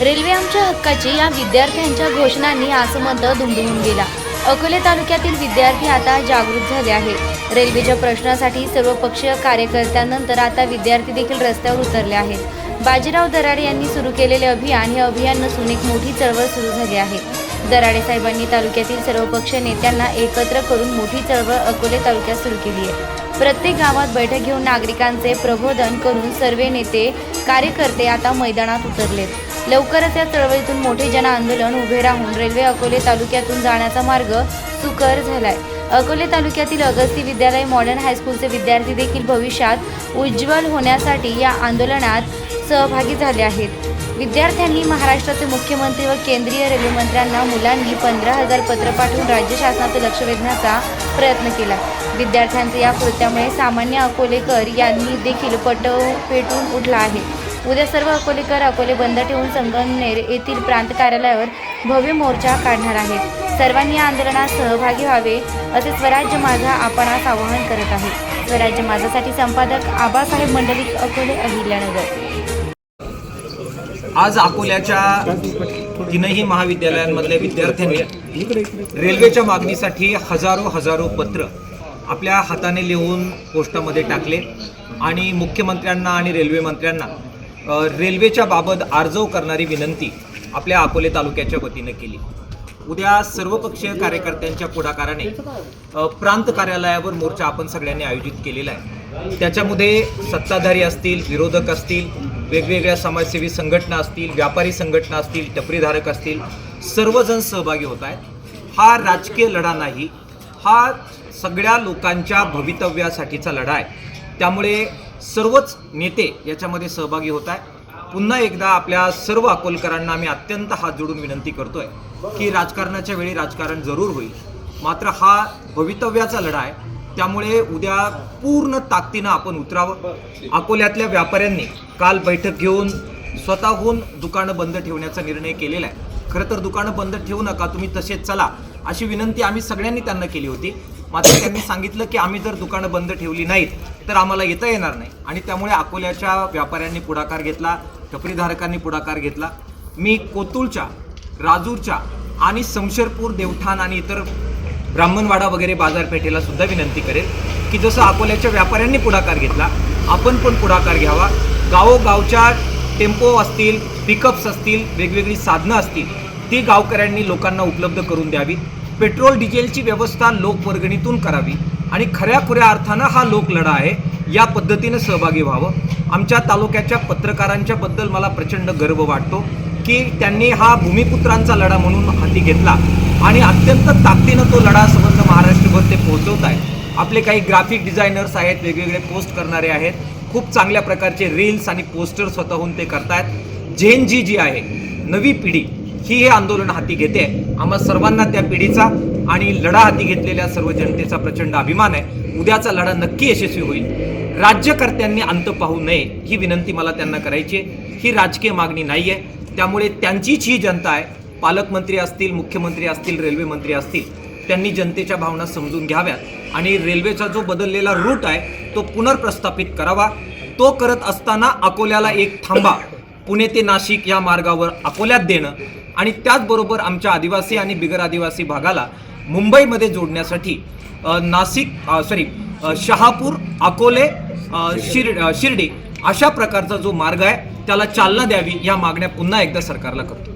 Railway आमच्या हक्काची या विद्यार्थ्यांच्या घोषणांनी आसमंत दुमदुमून गेला अकोले तालुक्यातील विद्यार्थी आता जागृत झाले आहेत. रेल्वेच्या प्रश्नासाठी सर्वपक्षीय कार्यकर्त्यांनंतर आता विद्यार्थी देखील रस्त्यावर उतरले आहेत. बाजीराव दराडे यांनी सुरू केलेले अभियान हे अभियान नसून एक मोठी चळवळ सुरू झाली आहे. दराडे साहेबांनी तालुक्यातील सर्वपक्षीय नेत्यांना एकत्र करून मोठी चळवळ अकोले तालुक्यात सुरू केली आहे. प्रत्येक गावात बैठक घेऊन नागरिकांचे प्रबोधन करून सर्व नेते कार्यकर्ते आता मैदानात उतरलेत. लवकरच या चळवळीतून मोठे जन आंदोलन उभे राहून रेल्वे अकोले तालुक्यातून जाण्याचा मार्ग सुकर झालाय. अकोले तालुक्यातील अगस्ती विद्यालय मॉडर्न हायस्कूलचे विद्यार्थी देखील भविष्यात उज्ज्वल होण्यासाठी या आंदोलनात सहभागी झाले आहेत. विद्यार्थ्यांनी महाराष्ट्राचे मुख्यमंत्री व केंद्रीय रेल्वेमंत्र्यांना मुलांनी पंधरा हजार पत्र पाठवून राज्य शासनाचं लक्ष वेधण्याचा प्रयत्न केला. विद्यार्थ्यांच्या या कृत्यामुळे सामान्य अकोलेकर यांनी देखील पट पेटून उठला आहे. उद्या सर्व अकोलेकर अकोले बंद ठेवून संगमनेर येथील प्रांत कार्यालयावर भव्य मोर्चा काढणार आहेत सर्वांनी या आंदोलनात सहभागी व्हावे असे स्वराज्य माझा आपणास आवाहन करत आहे. स्वराज्य माझासाठी संपादक आबासाहेब मंडलिक अकोले अहिल्यानगर. आज अकोल्याच्या तीनही महाविद्यालयांमधल्या विद्यार्थ्यांनी रेल्वेच्या मागणीसाठी हजारो हजारो पत्र आपल्या हाताने लिहून पोस्टामध्ये टाकले आणि मुख्यमंत्र्यांना आणि रेल्वे मंत्र्यांना रेल्वेच्या बाबत आर्जव करणारी विनंती आपल्या अकोले तालुक्याच्या वतीनं केली. उद्या सर्वपक्षीय कार्यकर्त्यांच्या पुढाकाराने प्रांत कार्यालयावर मोर्चा आपण सगळ्यांनी आयोजित केलेला आहे. त्याच्यामध्ये सत्ताधारी असतील विरोधक असतील वेगवेगळ्या समाजसेवी संघटना असतील व्यापारी संघटना असतील टपरीधारक असतील सर्वजण सहभागी होत आहेत. हा राजकीय लढा नाही हा सगळ्या लोकांच्या भवितव्यासाठीचा लढा आहे. त्यामुळे सर्वच नेते याच्यामध्ये सहभागी होत आहे पुन्हा एकदा आपल्या सर्व अकोलकरांना आम्ही अत्यंत हात जोडून विनंती करतोय की राजकारणाच्या वेळी राजकारण जरूर होईल. मात्र हा भवितव्याचा लढा आहे. त्यामुळे उद्या पूर्ण ताकदीनं आपण उतरावं. अकोल्यातल्या व्यापाऱ्यांनी काल बैठक घेऊन स्वतःहून दुकानं बंद ठेवण्याचा निर्णय केलेला आहे. खरं तर दुकानं बंद ठेवू नका तुम्ही तसेच चला अशी विनंती आम्ही सगळ्यांनी त्यांना केली होती. मात्र त्यांनी सांगितलं की आम्ही जर दुकानं बंद ठेवली नाहीत तर आम्हाला येता येणार नाही. आणि त्यामुळे अकोल्याच्या व्यापाऱ्यांनी पुढाकार घेतला टपरीधारकांनी पुढाकार घेतला. मी कोतुळच्या राजूरच्या आणि समशेरपूर देवठाण आणि इतर ब्राह्मणवाडा वगैरे बाजारपेठेला सुद्धा विनंती करेल की जसं अकोल्याच्या व्यापाऱ्यांनी पुढाकार घेतला आपण पण पुढाकार घ्यावा. गावोगावच्या टेम्पो असतील पिकअप्स असतील वेगवेगळी साधनं असतील ती गावकऱ्यांनी लोकांना उपलब्ध करून द्यावी पेट्रोल डिझेलची व्यवस्था लोकवर्गणीतून करावी आणि खऱ्या खुऱ्या अर्थानं हा लोकलढा आहे या पद्धतीनं सहभागी व्हावं. आमच्या तालुक्याच्या पत्रकारांच्या बद्दल मला प्रचंड गर्व वाटतो की त्यांनी हा भूमिपुत्रांचा लढा म्हणून हाती घेतला आणि अत्यंत ताकदीनं तो लढा संबंध महाराष्ट्रभर ते पोहोचवत आहेत. आपले काही ग्राफिक डिझायनर्स आहेत वेगवेगळे पोस्ट करणारे आहेत. खूप चांगल्या प्रकारचे रील्स आणि पोस्टर स्वतःहून ते करतायत. झेन जी जी आहे नवी पिढी ही हे आंदोलन हाती घेते. आम्हा सर्वांना त्या पिढीचा आणि लढा हाती घेतलेल्या सर्व जनतेचा प्रचंड अभिमान आहे. उद्याचा लढा नक्की यशस्वी होईल. राज्यकर्त्यांनी अंत पाहू नये ही विनंती मला त्यांना करायची आहे. ही राजकीय मागणी नाही आहे त्यामुळे त्यांचीच ही जनता आहे. पालकमंत्री असतील मुख्यमंत्री असतील रेल्वे मंत्री असतील त्यांनी जनतेच्या भावना समजून घ्याव्यात. आणि रेल्वेचा जो बदललेला रूट आहे तो पुनर्प्रस्थापित करावा. तो करत असताना अकोल्याला एक थांबा. पुणे ते नाशिक या मार्गावर अकोल्यात देणं. आणि त्याचबरोबर आमच्या आदिवासी आणि बिगर आदिवासी भागाला मुंबईमध्ये जोडण्यासाठी नाशिक सॉरी शहापूर अकोले शिर शिर्डी अशा प्रकारचा जो मार्ग आहे त्याला चालना द्यावी या मागण्या पुन्हा एकदा सरकारला करतो.